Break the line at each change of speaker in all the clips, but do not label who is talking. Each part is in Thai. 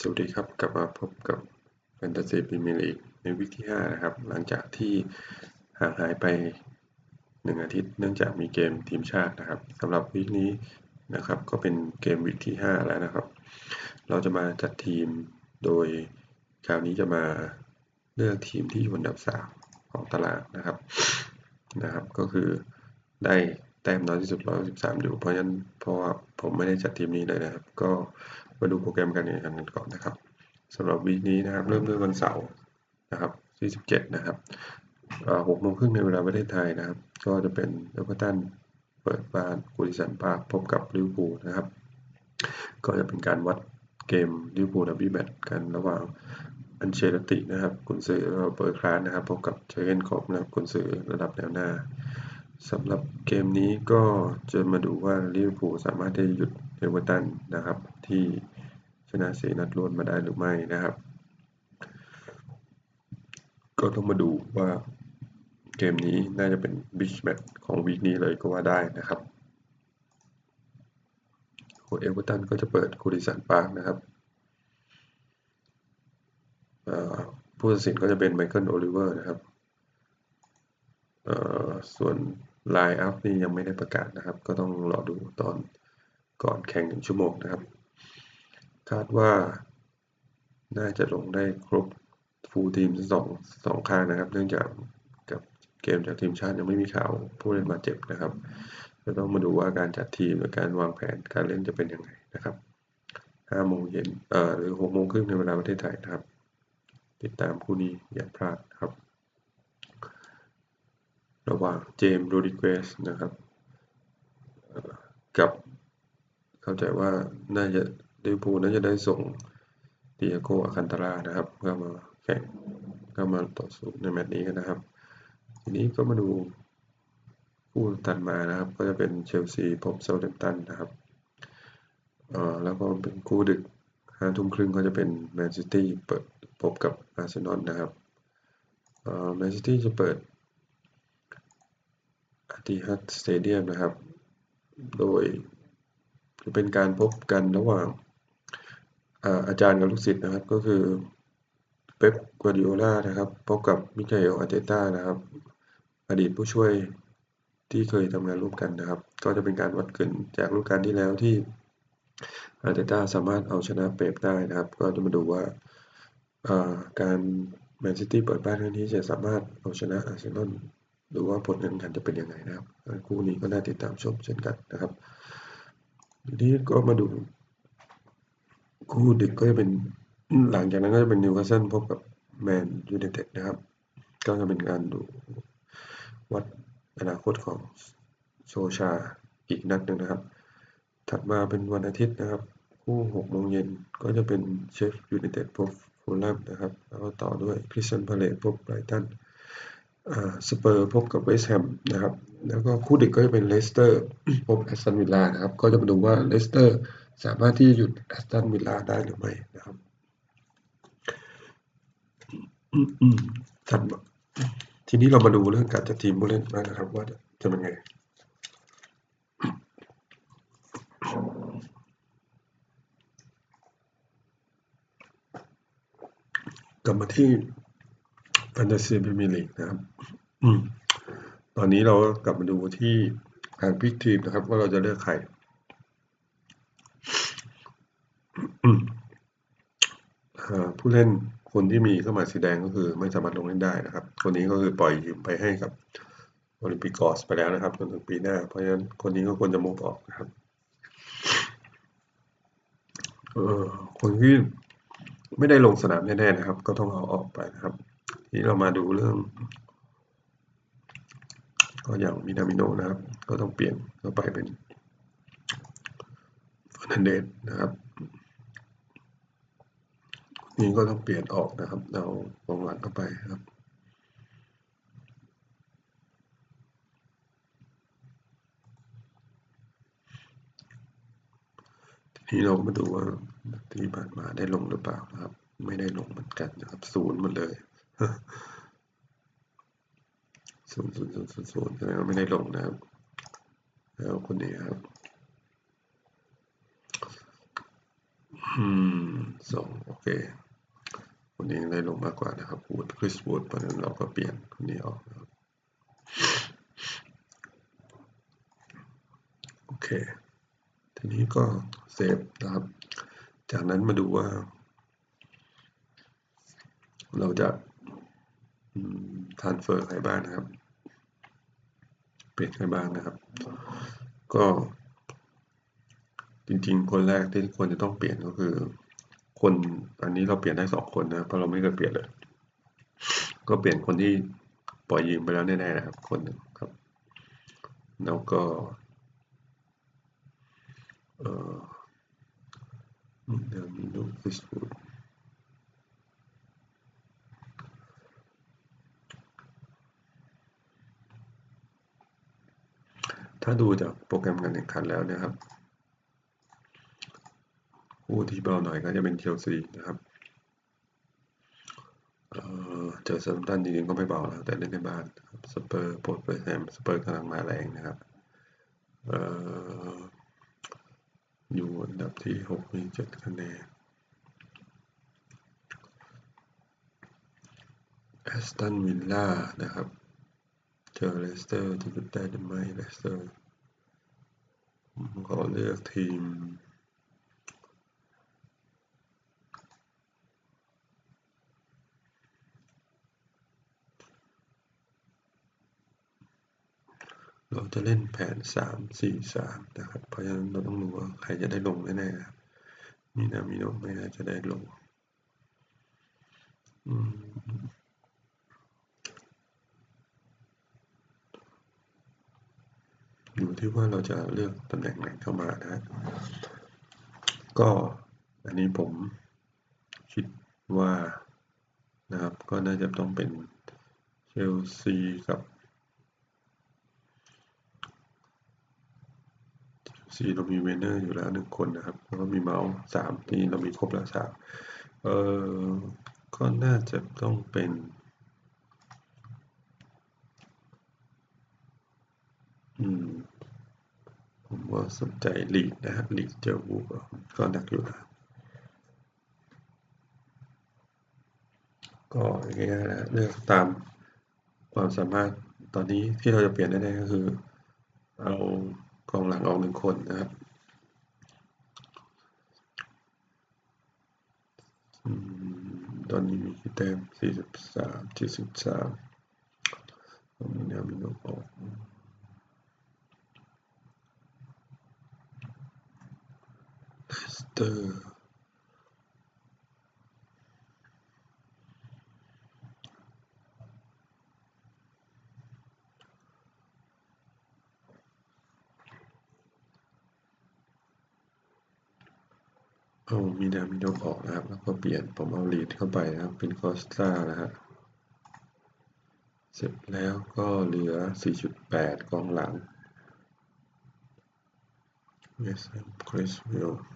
สวัสดีครับกลับมาพบกับ Fantasy Premier League ในวิกที่ 5 นะครับ หลังจากที่ห่างหายไป 1 อาทิตย์ เนื่องจากมีเกมทีมชาตินะครับสำหรับวิกนี้นะครับก็เป็นเกมวิกที่ 5 แล้วนะครับ เราจะมาจัดทีมโดยคราวนี้จะมาเลือกทีมที่อยู่อันดับ 3 ของตารางนะครับนะครับ ก็คือได้ แต้มน้อยที่สุด 113 อยู่ เพราะฉะนั้นเพราะว่าผมไม่ได้จัดทีมนี้เลยนะครับ ก็มาดูโปรแกรมการแข่งขันกันก่อนนะครับสำหรับวีคนี้นะครับ เริ่มด้วยวันเสาร์นะครับที่17 นะครับหกโมงครึ่งในเวลาประเทศไทยนะครับ ก็จะเป็นเอเวอร์ตันเปิดบ้านกูริสันปาร์คพบกับลิเวอร์พูลนะครับ ก็จะเป็นการวัดเกมลิเวอร์พูลดับบี้แมตช์กันระหว่างอันเชลตินะครับกุนซือเปิดคลาสนะครับ พบกับเจเกนคอปนะครับกุนซือระดับแนวหน้า สำหรับเกมนี้ก็จะมาดูว่าลิเวอร์พูลสามารถที่จะหยุดเอเวอร์ตันนะครับ ที่ชนะสีนัดรวดมาได้หรือไม่นะครับ ก็ต้องมาดูว่าเกมนี้น่าจะเป็นบิ๊กแมตช์ของวีคนี้เลยก็ว่าได้นะครับโคเอเวอร์ตันก็จะเปิดคูริสันปาร์กนะครับผู้ตัดสินก็จะเป็นไมเคิลโอลิเวอร์นะครับ ส่วนไลน์อัพนี่ยังไม่ได้ประกาศนะครับ ก็ต้องรอดูตอนก่อนแข่งหนึ่งชั่วโมงนะครับ คาดว่าน่าจะลงได้ครบฟูลทีมสองสองข้างนะครับ เนื่องจากกับเกมจากทีมชาติยังไม่มีข่าวผู้เล่นมาเจ็บนะครับจะต้องมาดูว่าการจัดทีมและการวางแผนการเล่นจะเป็นยังไงนะครับห้าโมงเย็นเอ่อหรือหกโมงครึ่งในเวลาประเทศไทยนะครับ ติดตามคู่นี้อย่าพลาดครับ ระหว่างเจมส์โรดิเกสนะครับกับเข้าใจว่าน่าจะลิเวอร์พูลน่าจะได้ส่งเตียโกอาคันตารานะครับก็มาแข่งก็มาต่อสู้ในแมตช์นี้กันนะครับ ทีนี้ก็มาดูคู่ตัดมานะครับ ก็จะเป็นเชลซีพบเซาท์แฮมป์ตันนะครับเอ่อแล้วก็เป็นคู่ดึกห้าทุ่มครึ่งก็จะเป็นแมนซิตี้เปิดพบกับอาร์เซนอลนะครับเอ่อแมนซิตี้จะเปิด ติฮัดสเตเดียมนะครับ โดยจะเป็นการพบกันระหว่างอาจารย์กับลูกศิษย์นะครับ ก็คือเป๊ปกัวดิโอลานะครับ พบกับมิเกลอาร์เตต้านะครับ อดีตผู้ช่วยที่เคยทำงานร่วมกันนะครับ ก็จะเป็นการวัดกันจากฤดูกาลที่แล้วที่อาร์เตต้าสามารถเอาชนะเป๊ปได้นะครับ ก็จะมาดูว่าการแมนซิตี้เปิดบ้านครั้งนี้จะสามารถเอาชนะอาร์เซนอล หรือว่าผลการแข่งขันจะเป็นยังไงนะครับคู่นี้ก็น่าติดตามชมเช่นกันนะครับทีนี้ก็มาดูคู่ดึกก็จะเป็นหลังจากนั้นก็จะเป็นนิวคาสเซิลพบกับแมนยูไนเต็ดนะครับ ก็จะเป็นการดูวัดอนาคตของโซชาอีกนัดหนึ่งนะครับ ถัดมาเป็นวันอาทิตย์นะครับ คู่หกโมงเย็นก็จะเป็นเชฟยูไนเต็ดพบฟูลแลมนะครับ แล้วก็ต่อด้วยคริสตันพาเลตพบไบรตัน สเปอร์พบกับเวสต์แฮมนะครับ แล้วก็คู่ดึกก็จะเป็นเลสเตอร์พบแอสตันวิลล่านะครับ ก็จะมาดูว่าเลสเตอร์สามารถที่จะหยุดแอสตันวิลล่าได้หรือไม่นะครับถัดทีนี้เรามาดูเรื่องการจัดทีมผู้เล่นบ้างนะครับ ว่าจะเป็นไงกลับมาที่ แฟนตาซีพรีเมียร์ลีกนะครับตอนนี้เรากลับมาดูที่การพิกทีมนะครับ ว่าเราจะเลือกใครผู้เล่นคนที่มีเข้ามาสีแดงก็คือไม่สามารถลงเล่นได้นะครับ คนนี้ก็คือปล่อยยืมไปให้กับโอลิมปิกอสไปแล้วนะครับจนถึงปีหน้า เพราะฉะนั้นคนนี้ก็ควรจะมุกออกนะครับเออคนที่ไม่ได้ลงสนามแน่ๆนะครับ ก็ต้องเอาออกไปนะครับ ทีนี้เรามาดูเรื่อง ก็อย่างมินามิโนนะครับ ก็ต้องเปลี่ยนเข้าไปเป็นฟอนันเดสนะครับนี่ก็ต้องเปลี่ยนออกนะครับเอาวงหลังเข้าไปครับทีนี้เรามาดูว่าที่ผ่านมาได้ลงหรือเปล่านะครับ ไม่ได้ลงเหมือนกันนะครับศูนย์หมดเลย ศูนย์ศูนย์ศูนย์ศูนย์ศูนย์แสดงว่าไม่ได้ลงนะครับ แล้วคนนี้ครับอืมสองโอเคคนนี้ได้ลงมากกว่านะครับวูดคริสวูดเพราะนั้นเราก็เปลี่ยนคนนี้ออกนะครับโอเค ทีนี้ก็เซฟนะครับ จากนั้นมาดูว่า เราจะ ทานเฟอร์ใครบ้างนะครับเปลี่ยนใครบ้างนะครับ ก็จริงๆ คนแรกที่ควรจะต้องเปลี่ยนก็คือ คนอันนี้เราเปลี่ยนได้สองคนนะเพราะเราไม่เคยเปลี่ยนเลย ก็เปลี่ยนคนที่ปล่อยยืมไปแล้วแน่ๆนะครับ คนหนึ่งครับ แล้วก็เอ่อมีเดิมมีลูกฟิสบูด ถ้าดูจากโปรแกรมการแข่งขันแล้วนะครับผู้ที่เบาหน่อยก็จะเป็นเชลซีนะครับเจอเซมตันจริงๆก็ไม่เบาแล้วแต่เล่นในบ้านสเปอร์โปรตเปอร์แฮมสเปอร์กำลังมาแรงนะครับอยู่อันดับที่ 6 มี 7 คะแนนแอสตันวิลล่านะครับ เจอเลสเตอร์จะหยุดได้หรือไม่เลสเตอร์ขอเลือกทีม เราจะเล่นแผนสามสี่สามนะครับ เพราะฉะนั้นเราต้องรู้ว่าใครจะได้ลงแน่ๆมีนามิโนไม่น่าจะได้ลง อ อยู่ที่ว่าเราจะเลือกตำแหน่งไหนเข้ามานะ ก็อันนี้ผมคิดว่านะครับ ก็น่าจะต้องเป็นเชลซีกับสี่เรามีเวนเนอร์อยู่แล้วหนึ่งคนนะครับแล้วก็มีเมาส์สามที่เรามีครบแล้วสามเออก็น่าจะต้องเป็น อืมาสนใจลีดนะฮะลีดเจอวูก็นักอยู่นะก็อย่างเงี้ยนะเลือกตามความสามารถตอนนี้ที่เราจะเปลี่ยนแน่ๆก็คือ เอากองหลังออกหนึ่งคนนะครับตอนนี้มีแต้มสี่สิบสามเจ็ดสิบสามมีนามิโนออก เลสเตอร์เอามีนามิโนออกนะครับ แล้วก็เปลี่ยนผมเอาลีดเข้าไปนะครับ เป็นคอสตานะฮะเสร็จแล้วก็เหลือ 4.8 กองหลังเวสต์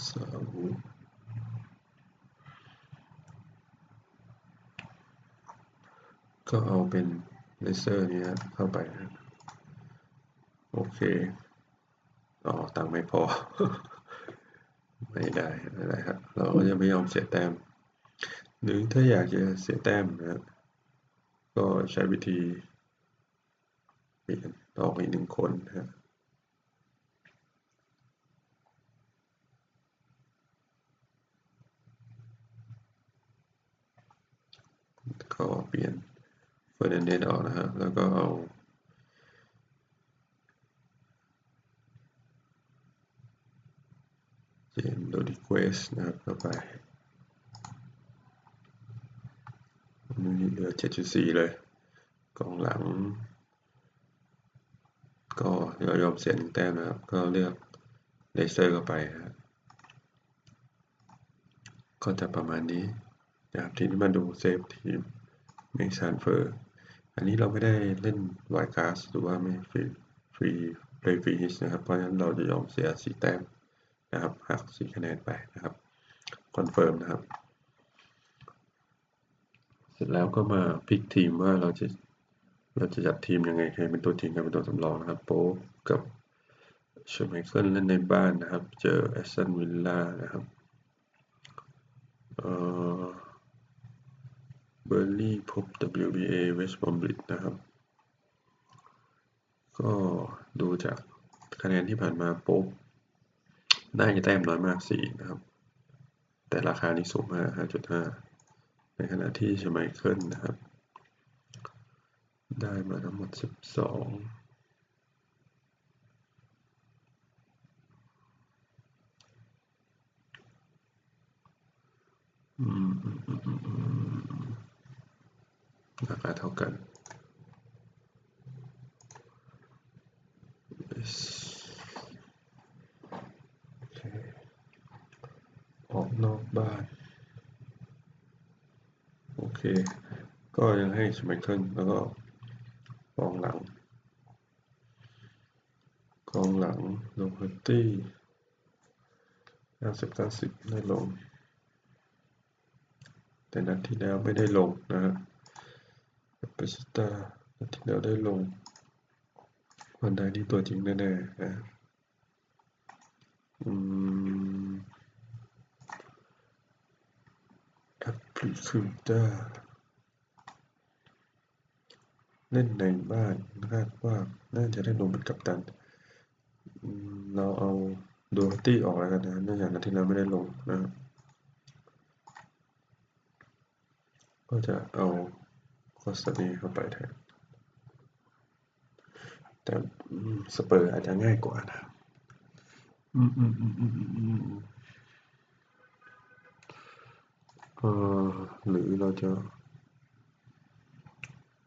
แฮมคริสาก็เอาเป็นเลเซอร์นี้เข้าไปนะโอเคอ๋อตังไม่พอ ไม่ได้ไม่ได้ครับ เราก็จะไม่ยอมเสียแต้มหรือถ้าอยากจะเสียแต้มนะก็ใช้วิธีเปลี่ยนออกอีกหนึ่งคนนะ ก็เปลี่ยนเฟอร์นันเดสออกนะฮะ แล้วก็เอาเจนโดดิเควสนะครับเข้าไปนี่เหลือ 7.4 เลย กองหลัง ก็เรายอมเสียหนึ่งแต้มนะครับ ก็เลือกเลเซอร์เข้าไปครับก็จะประมาณนี้นะครับทีนี้มาดูเซฟทีม เมกซันเฟอร์อันนี้เราไม่ได้เล่นไวคาสหรือว่าไม่ฟรีฟรีเพลย์ฟรีฮิชนะครับ เพราะฉะนั้นเราจะยอมเสียสีแต้มนะครับหัก4คะแนนไปนะครับคอนเฟิร์มนะครับ เสร็จแล้วก็มาพิกทีมว่าเราจะเราจะจัดทีมยังไงใครเป็นตัวจริงใครเป็นตัวสำรองนะครับโป๊กับเชอร์ไมเคิลเล่นในบ้านนะครับ เจอแอสตันวิลล่านะครับเอ่อ เบอร์ลี่พบ WBA เวสต์บอมบริดนะครับ ก็ดูจากคะแนนที่ผ่านมาปุ๊บได้แต้มน้อยมากสี่นะครับ แต่ราคานี้สูงมาก5.5 ในขณะที่ชไมเคิลนะครับ ได้มาทั้งหมด 12อืมอืมอืมอืมอืม ราคาเท่ากัน Yes ออกนอกบ้าน โอเค ก็ยังให้สมัยเคิลแล้วก็กองหลังกองหลังโลเ e ตี้90 90ได้ลง แต่นัดที่แล้วไม่ได้ลงนะฮะ เปสตานัดที่แล้วได้ลงวันใดนี่ตัวจริงแน่ๆนะอืมแอปพลิคิต้าเล่นในบ้านคาดว่าน่าจะได้ลงเป็นกัปตัน เราเอาดูฮัตตี้ออกแล้วกันนะเนื่องจากนัดที่แล้วไม่ได้ลงนะ ก็จะเอา คอสตานีเข้าไปแทน แต่อืมสเปอร์อาจจะง่ายกว่านะอืมอืมอืมอืมอืมอืมเออหรือเราจะ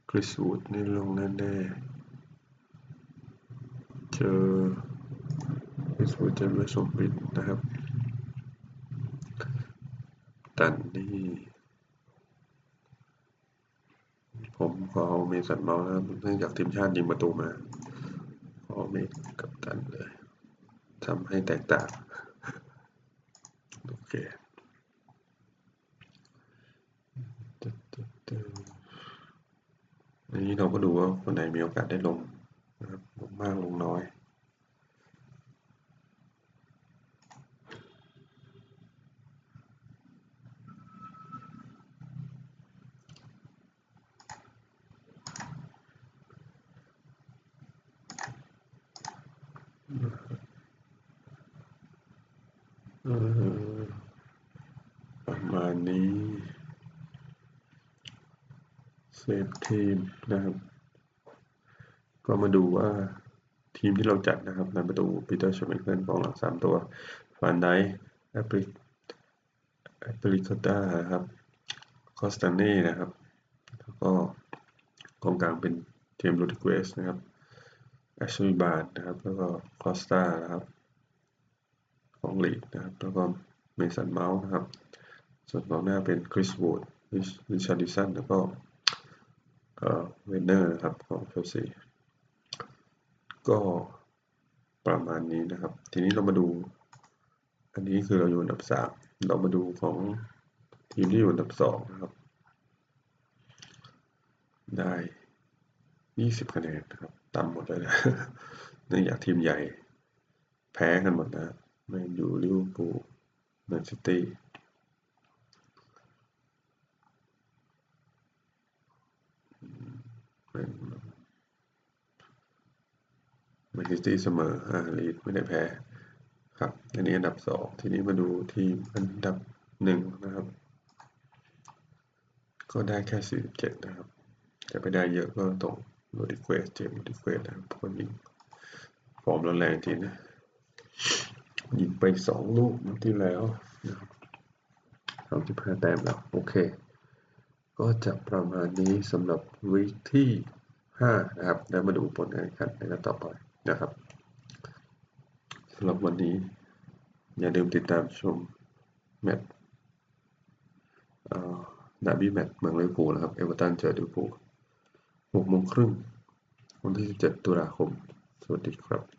คริสวูดนี่ลงแน่ๆเจอคริสวูดเจอเวสต์บรอมบิดนะครับ ตันนี่ พอเมสันเมาส์นะครับเนื่องจากทีมชาติยิงประตูมาพอเมสกับตันเลยทำให้แตกต่างโอเคอันนี้เราก็ดูว่าคนไหนมีโอกาสได้ลงนะครับลงมากลงน้อย เออประมาณนี้ เซฟทีมนะครับก็มาดูว่าทีมที่เราจัดนะครับในประตูปีเตอร์ชเมเคิลกองหลังสามตัวฟานไดแอปริแอปริคอต้านะครับคอสตาเน่นะครับ แล้วก็กองกลางเป็นเจมส์โรดิเกสนะครับแอชลีย์บาร์นนะครับ แล้วก็คอสตานะครับของลีดนะครับ แล้วก็เมสันเมาส์นะครับ ส่วนกองหน้าเป็นคริสวูดริชาร์ดิสันแล้วก็ เวนเนอร์นะครับของเชลซีก็ประมาณนี้นะครับ ทีนี้เรามาดู อันนี้คือเราอยู่อันดับสามเรามาดูของทีมที่อยู่อันดับสองนะครับ ได้ยี่สิบคะแนนนะครับต่ำหมดเลยนะเนื่องจากทีมใหญ่ แพ้กันหมดนะแมนยูลิเวอร์พูลแมนซิตี้ แมนซิตี้เสมออ่าลีดไม่ได้แพ้ครับ อันนี้อันดับสองทีนี้มาดูทีมอันดับหนึ่งนะครับ ก็ได้แค่สี่สิบเจ็ดนะครับจะไปได้เยอะก็ตรงโรดิเควสเจมส์โรดิเควสนะครับคนยิงฟอร์มร้อนแรงทีนะยิงไปสองลูกที่แล้วนะครับสามสิบห้าแต้มแล้ว โอเค ก็จะประมาณนี้สำหรับวีคที่ห้านะครับ แล้วมาดูผลการแข่งขันในนัดต่อไปนะครับสำหรับวันนี้ อย่าลืมติดตามชมแมตช์ดาบี้แมตช์เมืองลิเวอร์พูลนะครับ เอเวอร์ตันเจอลิเวอร์พูลหกโมงครึ่งวันที่ 17 ตุลาคม สวัสดีครับ